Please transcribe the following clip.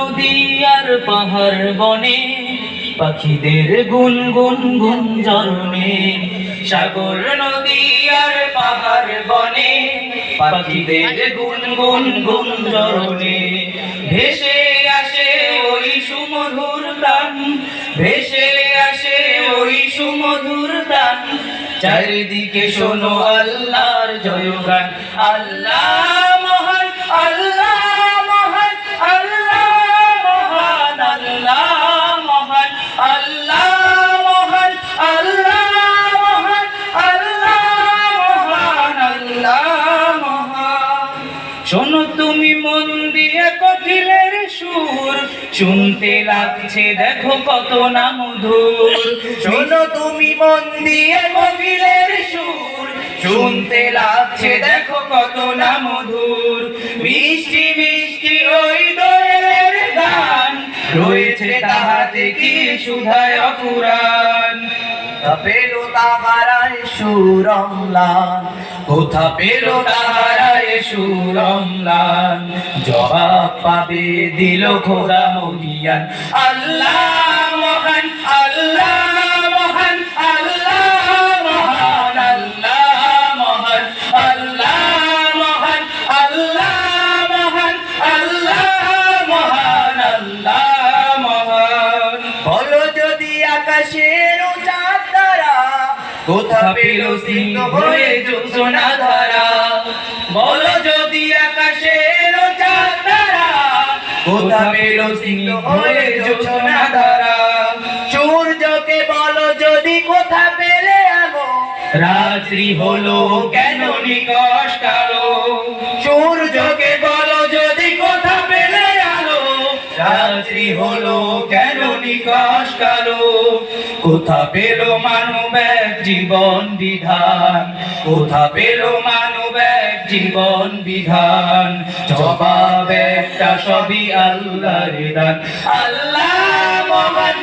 নদী আর পাহাড় বনে, পাখিদের গুন গুন গুন জরনে সাগর নদী আর পাহাড় বনে, পাখিদের গুন গুন গুন জরনে ভেসে আসে ওই সুমধুর প্রাণ, ভেসে আসে ওই সুমধুর প্রাণ। চারিদিকে শোনো আল্লাহর জয়গান, আল্লাহ তুমি মন দিয়ে কোকিলের সুর শুনতে লাগছে, দেখো কত না মধুর। শোনো তুমি মন দিয়ে কোকিলের সুর শুনতে লাগছে, দেখো কত না মধুর। মিষ্টি মিষ্টি ওই দোয়েলের গান, রয়েছে তাহাতে কি সুধায় অপুরাণ। পেল তাহারায় সুরমলান কোথা পেল তাহারায় সুরমলান, জবাব পাবে দিল খোদা মহিয়ান। আল্লাহ মহান, আল্লাহ আল্লাহ মহান যদি আকাশের কোথা পেল সিংহ হয়ে যোজনা ধারা? বলো যদি আকাশের চাঁদ তারা কোথা পেল সিংহ হয়ে যোজনা ধারা সূর্যকে বলো যদি কোথা পেলে আলো রাত্রি হলো, কেন নিকশ কালো? সূর্যকে বলো যদি কোথা পেলে আলো রাত্রি হলো নিকশ কালো। কোথা পেল মানব এক জীবন বিধান? কোথা পেল মানব এক জীবন বিধান? জবাব একটা সবই আল্লাহ আল্লাহ মহান